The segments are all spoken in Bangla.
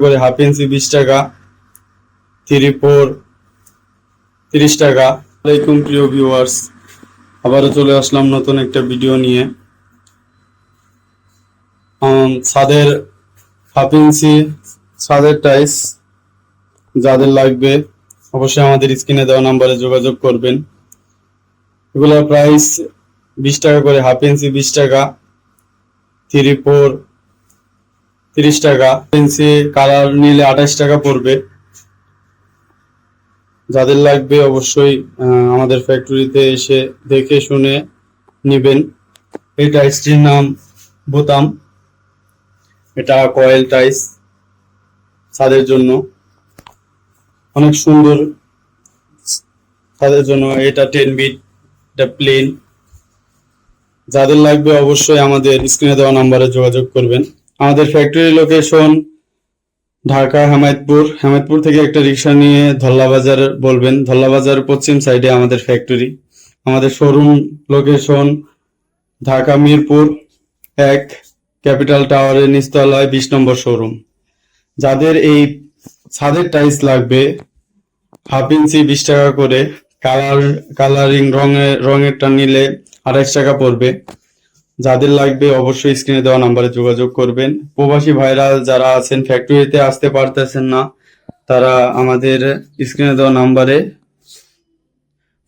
করে হাফ ইঞ্চি বিশ টাকা, থ্রি ফোর তিরিশ টাকা। আলাইকুম প্রিয় ভিউয়ার্স আবারও চলে আসলাম নতুন একটা ভিডিও নিয়ে। ছাদের হাফ ইঞ্চি, ছাদের টাইস যাদের লাগবে, অবশ্যই আমাদের স্ক্রিনে দেওয়া নাম্বারে যোগাযোগ করবেন। এগুলোর প্রাইস বিশ টাকা করে, হাফ ইঞ্চি বিশ টাকা, থ্রি ফোর তিরিশ টাকা। ইঞ্চি কালার নিলে আঠাশ টাকা পড়বে। যাদের লাগবে অবশ্যই আমাদের ফ্যাক্টরিতে এসে দেখে শুনে নেবেন। এই টাইসটির নাম বোতাম। এটা কয়েল টাইস ছাদের জন্য। অনেক সুন্দর ছাদের জন্য। এটা টেন বিট, এটা প্লেন। যাদের লাগবে অবশ্যই আমাদের স্ক্রিনে দেওয়া নাম্বারে যোগাযোগ করবেন। আমাদের ফ্যাক্টরি লোকেশন ঢাকা, হেমায়তপুর। হেমায়তপুর থেকে একটা রিক্সা নিয়ে ধল্লা বাজার বলবেন। ধল্লা বাজার পশ্চিম সাইডে আমাদের ফ্যাক্টরি আমাদের শোরুম লোকেশন ঢাকা, মিরপুর এক ক্যাপিটাল টাওয়ারের নিচতলায় বিশ নম্বর শোরুম যাদের এই ছাদের টাইলস লাগবে হাফ ইঞ্চি বিশ টাকা করে। কালার কালারিং রঙের রঙেরটা নিলে আঠাইশ টাকা পড়বে। যাদের লাগবে অবশ্যই স্ক্রিনে দেওয়া নাম্বারে যোগাযোগ করবেন। প্রবাসী ভাইরা যারা আছেন ফ্যাক্টরিতে আসতে পারতেছেন না, তারা আমাদের স্ক্রিনে দেওয়া নাম্বারে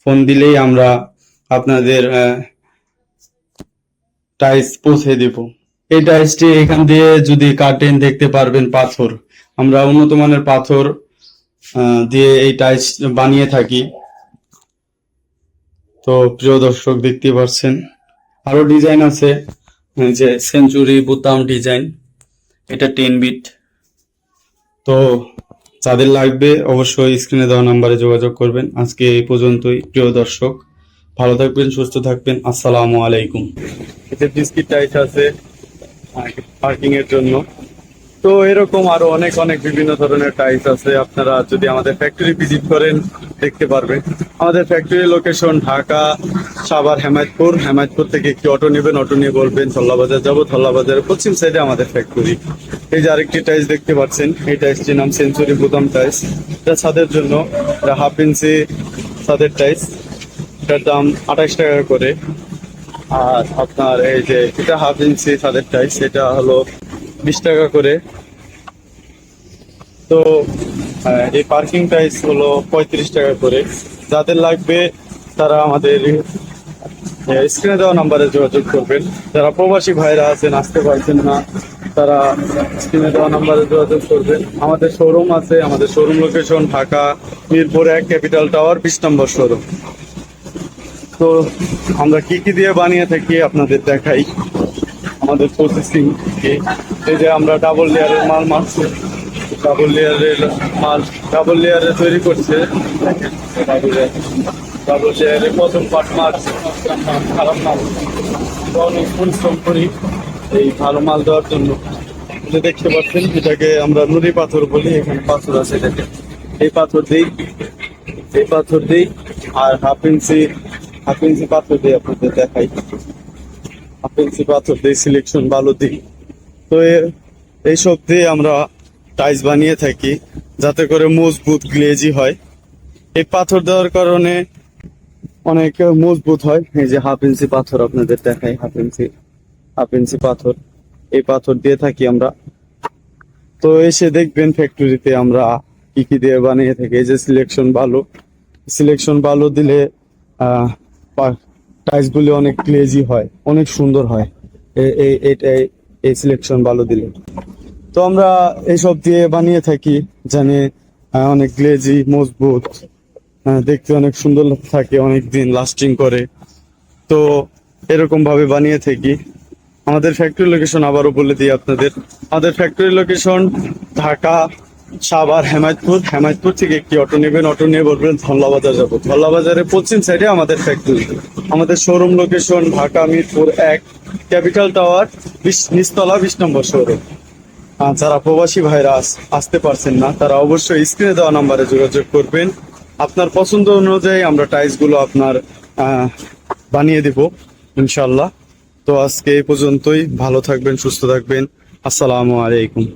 ফোন দিলেই আমরা আপনাদের টাইস পৌঁছে দিব। এই টাইসটি এখান দিয়ে যদি কাটেন দেখতে পারবেন, পাথর। আমরা উন্নত মানের পাথর দিয়ে এই টাইস বানিয়ে থাকি। তো প্রিয় দর্শক, দেখতে পাচ্ছেন আরও ডিজাইন আছে যে সেঞ্চুরি বোতাম ডিজাইন এটা টেন বিট তো যাদের লাগবে অবশ্যই স্ক্রিনে দেওয়া নাম্বারে যোগাযোগ করবেন। আজকে এই পর্যন্তই, প্রিয় দর্শক, ভালো থাকবেন, সুস্থ থাকবেন, আসসালামু আলাইকুম। এতে বিস্কিট টাইস আছে পার্কিং এর জন্য। তো এরকম আরও অনেক অনেক বিভিন্ন ধরনের টাইলস আছে। আপনারা যদি আমাদের ফ্যাক্টরি ভিজিট করেন, দেখতে পারবেন। আমাদের ফ্যাক্টরি লোকেশন ঢাকা, সাভার, হেমায়তপুর। হেমায়তপুর থেকে একটি অটো নেবেন অটো নিয়ে বলবেন, ধল্লাবাজার যাব। ধল্লাবাজারের পশ্চিম সাইডে আমাদের ফ্যাক্টরি এই যে আরেকটি টাইলস দেখতে পাচ্ছেন, এই টাইলসটির নাম সেঞ্চুরি বুদাম টাইলস এটা ছাদের জন্য, এটা হাফ ইঞ্চি ছাদের টাইলস এটার দাম আঠাশ টাকা করে। আর আপনার এই যে, এটা হাফ ইঞ্চি ছাদের টাইলস এটা হলো বিশ টাকা করে। তো এই পার্কিং প্রাইস হলো পঁয়ত্রিশ টাকা করে। যাদের লাগবে তারা আমাদের স্ক্রিনে দেওয়া নাম্বারে যোগাযোগ করবেন। যারা প্রবাসী ভাইরা আছেন, আসতে পারছেন না, তারা স্ক্রিনে দেওয়া নাম্বারে যোগাযোগ করবেন। আমাদের শোরুম আছে, আমাদের শোরুম লোকেশন ঢাকা, মিরপুর এক ক্যাপিটাল টাওয়ার বিশ নম্বর শোরুম তো, আমরা কি কি দিয়ে বানিয়ে থাকি আপনাদের দেখাই। আমাদের প্রসেসিং এই যে আমরা ডাবল লেয়ারের মাল মারছি। ডাবল লেয়ারের মাল ডাবল লেয়ারে তৈরি করছে। ডাবল লেয়ার ডাবল লেয়ারে প্রথম পার্ট মারছে খারাপ মাল। অনেক পরিশ্রম করি এই ভালো মাল দেওয়ার জন্য। যে দেখতে পাচ্ছেন, এটাকে আমরা নুড়ি পাথর বলি, এখানে পাথর আছে এটাকে। এই পাথর দিই, এই পাথর দিই, আর হাফ ইঞ্চি হাফ ইঞ্চি পাথর দিই আপনাদের দেখাই। হাফ ইঞ্চি পাথর দিই সিলেকশন ভালো দিই। তো এ- এইসব দিয়ে আমরা টাইলস বানিয়ে থাকি, যাতে করে মজবুত গ্লেজি হয়। এই পাথর দেওয়ার কারণে অনেক মজবুত হয়। এই যে হাফ ইঞ্চি পাথর আপনাদের দেখাই, হাফ ইঞ্চি হাফ ইঞ্চি পাথর। এই পাথর দিয়ে থাকি আমরা। তো এসে দেখবেন ফ্যাক্টরিতে আমরা কি কি দিয়ে বানিয়ে থাকি। এই যে সিলেকশন ভালো সিলেকশন ভালো দিলে টাইলস গুলি অনেক গ্লেজি হয়, অনেক সুন্দর হয়। এই এই সিলেকশন ভালো দিলে। তো আমরা এইসব দিয়ে বানিয়ে থাকি, জানি অনেক গ্লেজি মজবুত দেখতে অনেক সুন্দর থাকে অনেক দিন লাস্টিং করে। তো এরকম ভাবে বানিয়ে থাকি। আমাদের ফ্যাক্টরি লোকেশন আবারও বলে দিই আপনাদের। আমাদের ফ্যাক্টরি লোকেশন ঢাকা, সাভার, হেমায়তপুর। হেমায়তপুর থেকে একটি অটো নেবেন অটো নিয়ে বলবেন ধল্লা বাজার যাব। ধল্লা বাজারের পশ্চিম সাইডে আমাদের ফ্যাক্টরি আমাদের শোরুম লোকেশন ঢাকা, মিরপুর এক ক্যাপিটাল টাওয়ার বিশ, নিচতলা বিশ নম্বর শোরুম যারা প্রবাসী ভাইরা আস- আসতে পারছেন না, তারা অবশ্যই স্ক্রিনে দেওয়া নাম্বারে যোগাযোগ করবেন। আপনার পছন্দ অনুযায়ী আমরা টাইলসগুলো আপনার বানিয়ে দিব ইনশাল্লাহ তো আজকে এই পর্যন্তই। ভালো থাকবেন, সুস্থ থাকবেন। আসসালামু আলাইকুম।